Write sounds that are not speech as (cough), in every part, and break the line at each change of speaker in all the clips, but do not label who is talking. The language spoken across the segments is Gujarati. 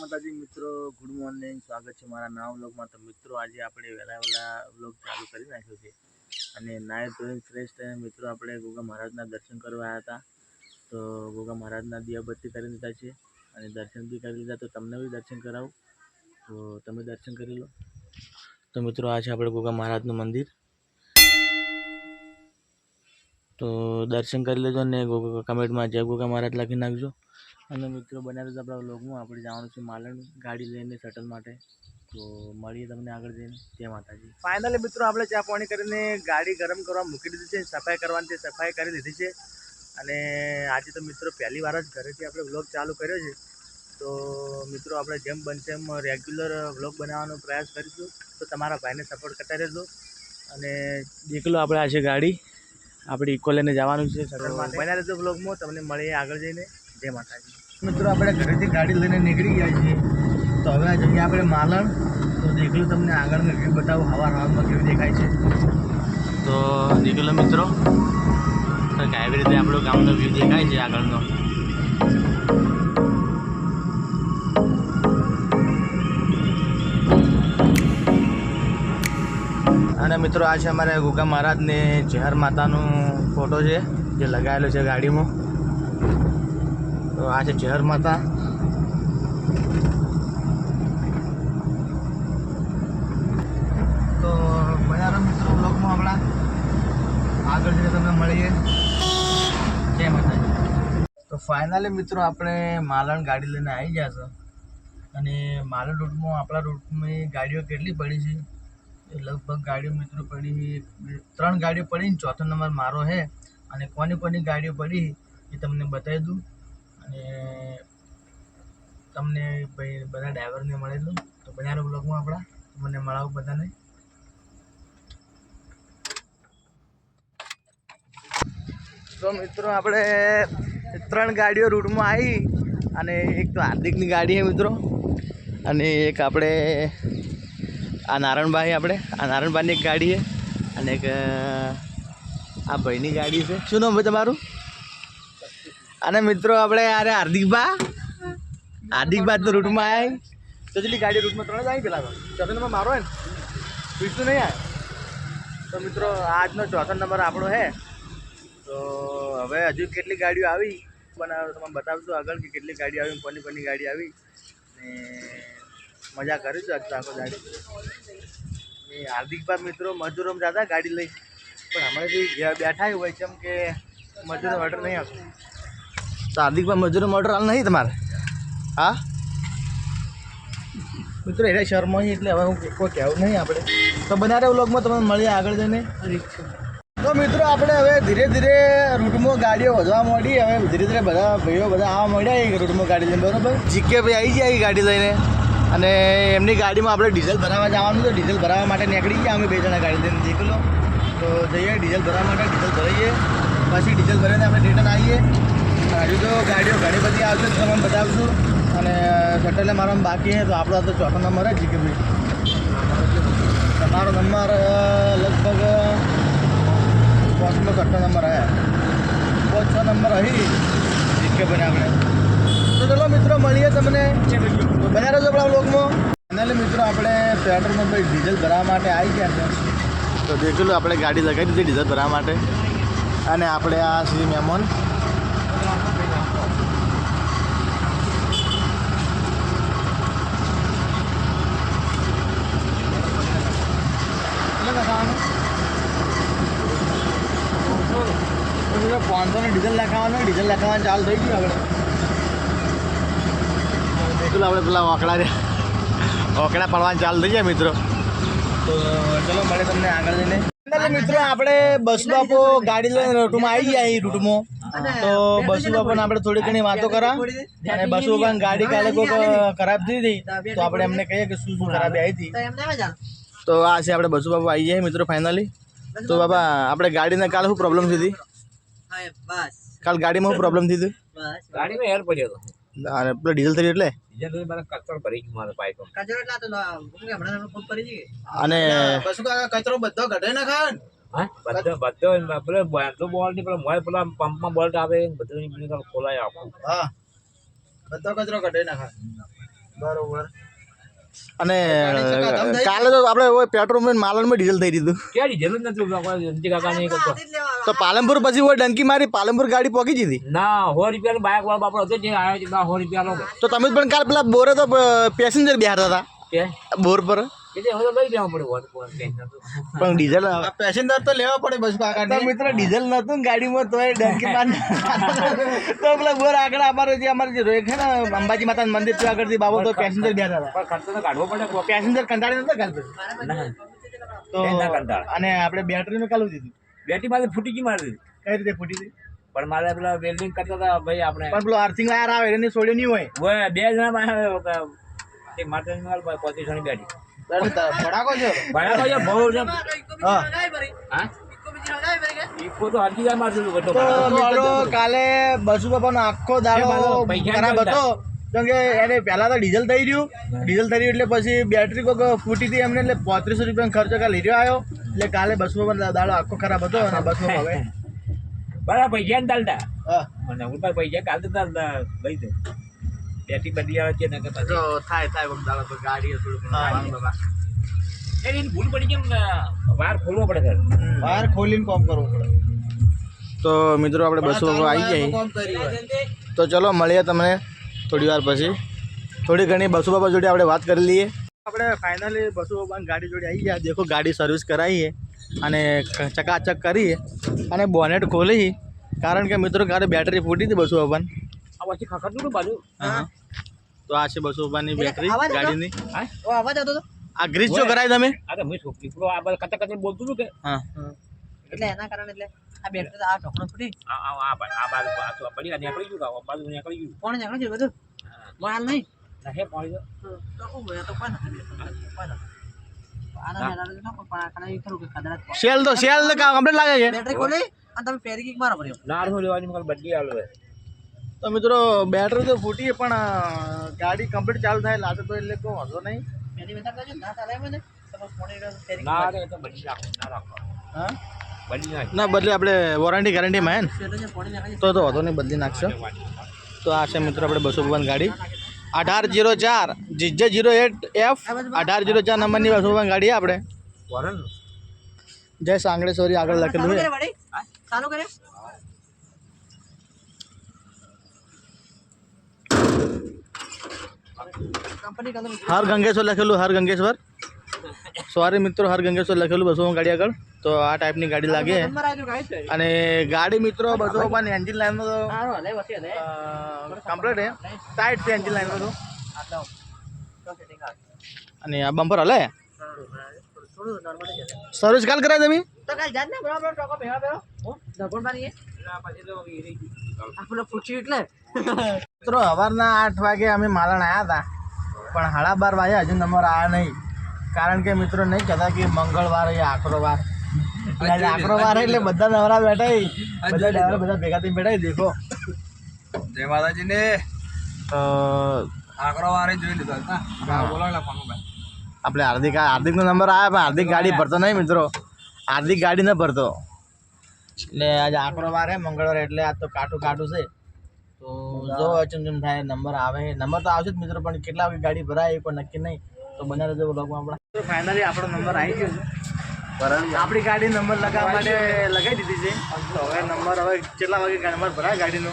માતાજી મિત્રો ગુડ મોર્નિંગ સ્વાગત છે મારા નવા વ્લોગમાં. તો મિત્રો, આજે આપણે વહેલા વહેલા વ્લોગ ચાલુ કરી નાખ્યો છે. અને નાય ધોઈને ફ્રેશ મિત્રો, આપણે ગોગા મહારાજના દર્શન કરવા આવ્યા હતા. તો ગોગા મહારાજના દિયાબત્તી કરી દીધા છે અને દર્શન બી કરી લીધા. તો તમને બી દર્શન કરાવું. તો તમે દર્શન કરી લો. તો મિત્રો, આ છે આપણે ગોગા મહારાજનું મંદિર. તો દર્શન કરી લેજો ને ગોગા કમેન્ટમાં જય ગોગા મહારાજ લખી નાખજો. અને મિત્રો બનાવી આપણા વ્લોગમાં આપણે જવાનું છે માલણ ગાડી લઈને શટલ માટે. તો મળીએ તમને આગળ જઈને. જય માતાજી. ફાઇનલી મિત્રો આપણે ચા પાણી કરીને ગાડી ગરમ કરવા મૂકી દીધી છે. સફાઈ કરવાની છે સફાઈ કરી દીધી છે. અને આજે તો મિત્રો પહેલી વાર જ ઘરેથી આપણે વ્લોગ ચાલુ કર્યો છે. તો મિત્રો આપણે જેમ બનશે એમ રેગ્યુલર વ્લોગ બનાવવાનો પ્રયાસ કરીશું. તો તમારા ભાઈને સપોર્ટ કરતા રહેજો. અને દેખલો આપણે આ છે ગાડી. આપણે ઇકો લઈને જવાનું છે બન્યા રહેજો વ્લોગમાં. તમને મળીએ આગળ જઈને. જય માતાજી. મિત્રો, આપણે ઘરેથી ગાડી લઈને નીકળી ગયા છીએ. તો હવે આ જઈએ આપણે માલણ. તો દેખલું તમને આગળનો વ્યૂ બતાવું, હવા હવામાં કેવું દેખાય છે. તો દેખલો મિત્રો આવી રીતે આપણો ગામનો વ્યૂ દેખાય છે આગળનો? અને મિત્રો, આ છે અમારે ગુગા મહારાજને જહર માતાનો ફોટો છે, જે લગાવેલો છે ગાડીમાં. તો આ છે જહર માતા. તો બજાર મિત્રો બ્લોગમાં આપણા આગળ જઈને તમને મળીએ. જય માતાજી. તો ફાઇનલી મિત્રો, આપણે માલણ ગાડી લઈને આવી ગયા છો. અને માલણ રૂટમાં આપણા રૂટમાં ગાડીઓ કેટલી પડી છે? લગભગ ગાડીઓ મિત્રો પડી ત્રણ ગાડીઓ પડી ને ચોથો નંબર મારો છે. અને કોની કોની ગાડીઓ પડી એ તમને બતાવી દઉં. અને તમને ભાઈ બધા ડ્રાઈવરને મળેલું. તો બનારો બ્લોગમાં આપણા. મને મળાવું બધાને. તો મિત્રો આપણે ત્રણ ગાડીઓ રૂટમાં આવી અને એક તો હાર્દિકની ગાડી છે મિત્રો. અને એક આપણે આ નારણભાઈ આપણે. આ નારણભાઈની એક ગાડી છે. અને એક આ ભાઈની ગાડી છે. શું નામ ભાઈ તમારું? અને મિત્રો, આપણે અરે હાર્દિકભા હાર્દિકભા તો રૂટમાં આવી તો જેટલી ગાડી રૂટમાં ત્રણ જ આવી પેલા ચોથો નંબર મારો હે ને. પીછું નહીં આવે તો મિત્રો, આજનો ચોથો નંબર આપણો હે. તો હવે હજુ કેટલી ગાડીઓ આવી? પણ તમને બતાવશું આગળ કે કેટલી ગાડી આવી, કોની કોની ગાડી આવી. ને મજા કરીશું આજ આખો ગાડી. ને હાર્દિકભાઈ મિત્રો મજૂરોમાં જતા ગાડી લઈ. પણ હમણાંથી બેઠા હોય કેમ કે મજૂરો ઓર્ડર નહીં આવતો તો હાર્દિકભાઈ મજૂરો મોટર હાલ નહીં તમારે? હા? મિત્રો એને શર્મા છે એટલે હવે હું કોઈ કહેવું નહીં આપણે. તો બનારે વ્લોગમાં તમે મળીએ આગળ જઈને. તો મિત્રો આપણે હવે ધીરે ધીરે રૂટમાં ગાડીઓ વધવા માંડી. હવે ધીરે ધીરે બધા ભાઈઓ બધા આવવા માંડ્યા એ રૂટમાં ગાડી લઈને. બરોબર? જીકે ભાઈ આવી જાય ગાડી લઈને. અને એમની ગાડીમાં આપણે ડીઝલ ભરાવા જવાનું છે. ડીઝલ ભરાવા માટે નીકળી ગયા અમે બે જણા ગાડી લઈને. નીકળો તો જઈએ ડીઝલ ભરાવા માટે ડીઝલ ભરાઈએ. પછી ડીઝલ ભરાવીને આપણે રિટર્ન આવીએ. હજુ તો ગાડીઓ ઘણી બધી આવશે, તો તમને બતાવશું. અને શટલે મારો બાકી છે, તો આપણો તો ચોથો નંબર જ કે ભાઈ તમારો નંબર લગભગ, પાંચમો, છઠ્ઠો નંબર આવ્યા પાંચ છ નંબર હી જીકે ભાઈ આપણે. તો ચલો મિત્રો, મળીએ તમને બજાર રહેજો આપણા બ્લોગમાં ફાઇનલી મિત્રો, આપણે પેટ્રોલ ભાઈ ડીઝલ ભરાવા માટે આવી ગયા છે. તો દેખેલું આપણે ગાડી લગાવી દીધી ડીઝલ ભરાવા માટે. અને આપણે આ શ્રી મહેમાન પાંચસો હોય ડીઝલ લખાવાનું ચાલુ થઈ ગયું આપણે બિલકુલ આપણે પેલા ઓકડા ઓકડા પડવાનું ચાલુ થઈ જાય મિત્રો. તો ચલો મળે તમને આગળ જઈને. મિત્રો આપણે બસુ બાપો ગાડી લઈને રૂટમાં આવી ગયા એ રૂટમાં. તો બસુ બાપુને આપણે થોડી ઘણી વાતો કરા. અને બસુ બાપા ગાડી કાલે કોઈક ખરાબ થઈ હતી તો આપણે એમને કહીએ કે શું શું ખરાબી આવી હતી. તો આ છે આપણે બસુ બાપુ આવી જાય મિત્રો ફાઇનલી તો બાબા આપણે ગાડીને કાલે શું પ્રોબ્લેમ થઈ હતી?
બસ.
કાલ ગાડીમાં શું પ્રોબ્લેમ થયું હતી?
ગાડીમાં એર પડ્યો હતો.
અને પેલો ડીઝલ થઈ એટલે?
ડીઝલ મારા કચરો ભરી ગયો મારા
કચરો એટલા તો હમણાં ખૂબ કરી
અને
બસુ કચરો બધો ઘટે ના ખાન?
હા? બધો બધો પેલો બાંધો બોલની પેલો મોય પેલા પંપમાં બોલ્ટ આવે બધું ખોલાય આખું.
હા. બધો કચરો ઘટે ના બરોબર.
અને કાલે તો આપણે પેટ્રોલ માલ માલણમાં ડીઝલ થઈ દીધું.
ક્યાં જરૂર નથી કાકા નહીં કરતો.
તો પાલનપુર પછી હોય ડંકી મારી પાલનપુર ગાડી પહોંચી દીધી
ના સો રૂપિયાનો બાઇક વાળો બાપડો હતો જે આવ્યો છે સો રૂપિયાનો
તો તમે પણ કાલ પેલા બોરે તો પેસેન્જર બેઠા હતા. બોર પર? પણ ડીઝલ
પેસેન્જર તો લેવા પડે બસ કાકા
મિત્ર ડીઝલ નતું ને ગાડીમાં તોય ડંકી (laughs) માર તો પેલા બોર આગળ અમારે જે અમારે જે રોય છે ને અંબાજી માતા મંદિર ત્યાં આગળથી બાબો તો પેસેન્જર બેઠા હતા.
ખર્ચો તો કાઢવો પડે.
પેસેન્જર કંટાળી નતો ગાલતો તો. અને આપણે બેટરી નું કાલું દીધું
બેટરી મારે ફૂટી ગઈ મારી.
કઈ રીતે ફૂટી હતી
પણ મારે પેલા વેલ્ડિંગ કરતા હતા ભાઈ આપણે.
પણ પેલો આર્થિંગ વાયર આવે એને છોડ્યો નહીં હોય.
બે જણા પાસે પચીસો ની બેટી
ભડાકો છે?
છે બહુ છે.
હા. કાલે બસુ બાપાનો આખો દાડો ખરાબ હતો. કેમ કે એને પહેલા તો ડીઝલ થઈ રહ્યું ડીઝલ થઈ રહ્યું એટલે પછી બેટરી કોઈક ફૂટી હતી એમને એટલે પોત્રીસો રૂપિયાનો ખર્ચો કાલે લીધો આવ્યો. એટલે કાલે બસુ બાપાનો દાડો આખો ખરાબ હતો અને બસુ હવે
બરાબર પૈસા ને ચાલતા
હા.
મને હું પૈસા કાલ તો ચાલતા લઈ દે. બેટી બદલી આવે છે ને કે પછી
તો થાય થાય કોઈક દાડો તો ગાડી થોડું પણ બાબા
એની ભૂલ પડી કેમ વાર ખોલવો પડે સર
બહાર ખોલીને કોમ કરવું પડે.
તો મિત્રો આપણે બસો આવી
હોય.
તો ચલો મળીએ તમને થોડી વાર પછી. થોડી ઘણી બસો બાબા જોડે આપણે વાત કરી લઈએ. આપણે ફાઇનલી બસો બાબાની ગાડી જોડે આવી ગયા. દેખો ગાડી સર્વિસ કરાવીએ અને ચકાચક કરીએ અને બોનેટ ખોલી કારણ કે મિત્રો ગાડી બેટરી ફૂટી હતી બસો બાબાની
આ પછી ખખડતું હતું બાજુ?
હા. તો આ છે બસો રૂપિયાની બેટરી ગાડીની.
અવાજ આવતો હતો
આ ગ્રીસ જો કરાય તમે?
આ તો છોકરી આ બધા કચા કચા બોલતું હતું કે?
હા.
એટલે એના કારણે એટલે આ બેટરી તો આ ચોકડો ફૂટી.
આ આ આ આ બાજુ આ તો પડી ગયા નીકળી ગયું આ બાજુ નીકળી ગયું.
કોણ જાણે છે બધું? માલ નહીં.
ના પડી તો.
હું તો કોઈ નથી કોઈ નથી આના મેળા તો પણ આ કારણે એ ખરું કે કદાચ
સેલ તો સેલ તો લાગે છે?
બેટરી ખોલી અને તમે પેરી કિક મારો ભર્યો.
ના અડધો લેવાની મને બદલી આલો
તો મિત્રો બેટરી તો ફૂટી પણ ગાડી કમ્પ્લીટ ચાલુ થાય લાગે તો એટલે કોઈ વાંધો નહીં.
ના
બદલી
આપણે વોરંટી ગેરંટીમાં હે તો તો વાંધો નહીં બદલી નાખશો. તો આ છે મિત્રો આપણે બસો ભવન ગાડી. અઢાર જીરો ચાર જીજે જીરો એટ એફ અઢાર જીરો ચાર નંબરની બસો ભવન ગાડી આપણે. જય સાંગળેશ્વરી આગળ લખેલું છે.
ચાલુ કરે.
હર ગંગેશ્વર લખેલું, હર ગંગેશ્વર. સોરી મિત્રો, હર ગંગેશ્વર લખેલું બસો ગાડી આગળ. તો આ ટાઈપની ગાડી લાગે. અને ગાડી મિત્રો, બસો પણ એન્જિન લાઈનમાં તો કમ્પ્લીટ છે છે એન્જિન લાઈનમાં તો. અને આ બમ્પર હલે? સર્વિસ કાલ કરાય તમે?
એ રહી ગયું
આ પેલો પૂછ્યું એટલે.
મિત્રો સવારના આઠ વાગે અમે માલણ આવ્યા હતા. પણ સાડા બાર વાગે હજુ નંબર આવ્યા નહીં. કારણ કે મિત્રો નહીં કહેતા કે મંગળવાર એ આકરો વાર. એટલે આકરો વાર એટલે બધા નવરા બેઠા. બધા ડ્રાઈવર બધા ભેગા થઈને બેઠા દેખો.
જય માતાજી ને આકરો વારે જોઈ લીધો. હા બોલો ને ફોન ભાઈ.
આપણે હાર્દિક હાર્દિકનો નંબર આવ્યા પણ હાર્દિક ગાડી ભરતો નહીં મિત્રો. હાર્દિક ગાડી ન ભરતો. એટલે આજે આકરો વાર હે મંગળવાર એટલે આજ તો કાઠું કાઠું છે. તો જો અચમચમ થાય નંબર આવે નંબર તો આવશે જ મિત્રો પણ કેટલા વાગે ગાડી ભરાય એ પણ નક્કી નહીં. તો બનાવે રહેજો બ્લોગમાં આપણા. તો ફાઇનલી આપણો નંબર આવી ગયો છે. આપણી ગાડી નંબર લગાવવા માટે લગાવી દીધી છે. હવે નંબર હવે કેટલા વાગે નંબર ભરાય ગાડીનો?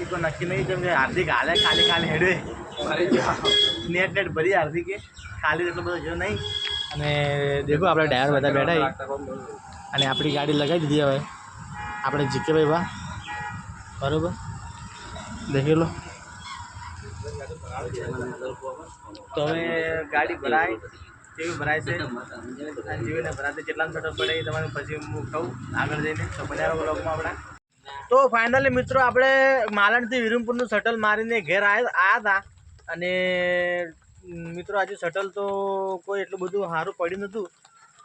એ પણ નક્કી નહીં કેમ કે હાર્દિક હાલે ખાલી ખાલી હેડવે નેટ નેટ ભરી હાર્દિકે. ખાલી એટલો બધો જો નહીં. અને દેખો આપણે ડ્રાઈવર બધા બેઠા અને આપણી ગાડી લગાવી દીધી હવે. આપણે જીકે ભાઈ બા બરોબર. દેખી લો. તો ગાડી ભરાય કેવી ભરાય છે જીવીને ભરાતી કેટલા છોટો પડે એ તમારે પછી હું કહું, આગળ જઈને. તો બધા બ્લોગમાં આપણા. તો ફાઇનલી મિત્રો, આપણે માલણથી વિરમપુરનું શટલ મારીને ઘેર આવ્યા હતા. અને મિત્રો, આજે શટલ તો કોઈ એટલું બધું સારું પડ્યું નહોતું.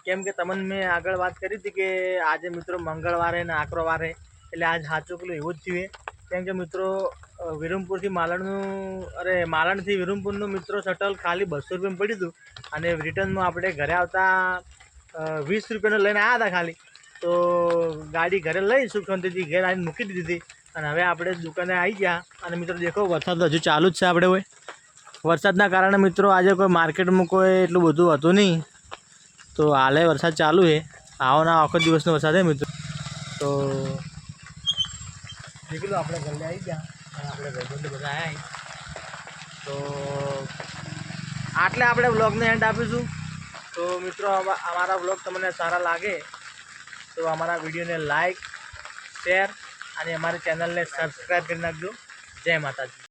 કેમ કે તમને મેં આગળ વાત કરી હતી કે આજે મિત્રો મંગળવારે ને આકરોવારે, એટલે આજ સાચું પેલું એવું જ થયું કેમ કે મિત્રો વિરમપુરથી માલણનું, અરે માલણથી વિરમપુરનું મિત્રો શટલ ખાલી બસો રૂપિયામાં પડી હતું અને રિટર્નમાં આપણે ઘરે આવતા વીસ રૂપિયાનું લઈને આવ્યા હતા ખાલી. તો ગાડી ઘરે લઈ સુખ શાંતિથી ઘેર આવીને મૂકી દીધી હતી અને હવે આપણે દુકાને આવી ગયા અને મિત્રો દેખો વરસાદ હજુ ચાલુ જ છે આપણે હોય વરસાદના કારણે મિત્રો આજે કોઈ માર્કેટમાં કોઈ એટલું બધું હતું નહીં. તો હાલે, વરસાદ ચાલુ છે. આવવાના આખો દિવસનો વરસાદ છે મિત્રો. તો નીકળ્યું આપણે ઘરે આવી ગયા. અને આપણે ભાઈબંધો બધા આવ્યા તો આટલે આપણે બ્લોગને એન્ડ આપીશું. તો મિત્રો અમા- અમારા બ્લોગ તમને સારા લાગે તો અમારા વિડીયોને લાઈક શેર અને અમારી ચેનલને સબસ્ક્રાઈબ કરી નાખજો. જય માતાજી.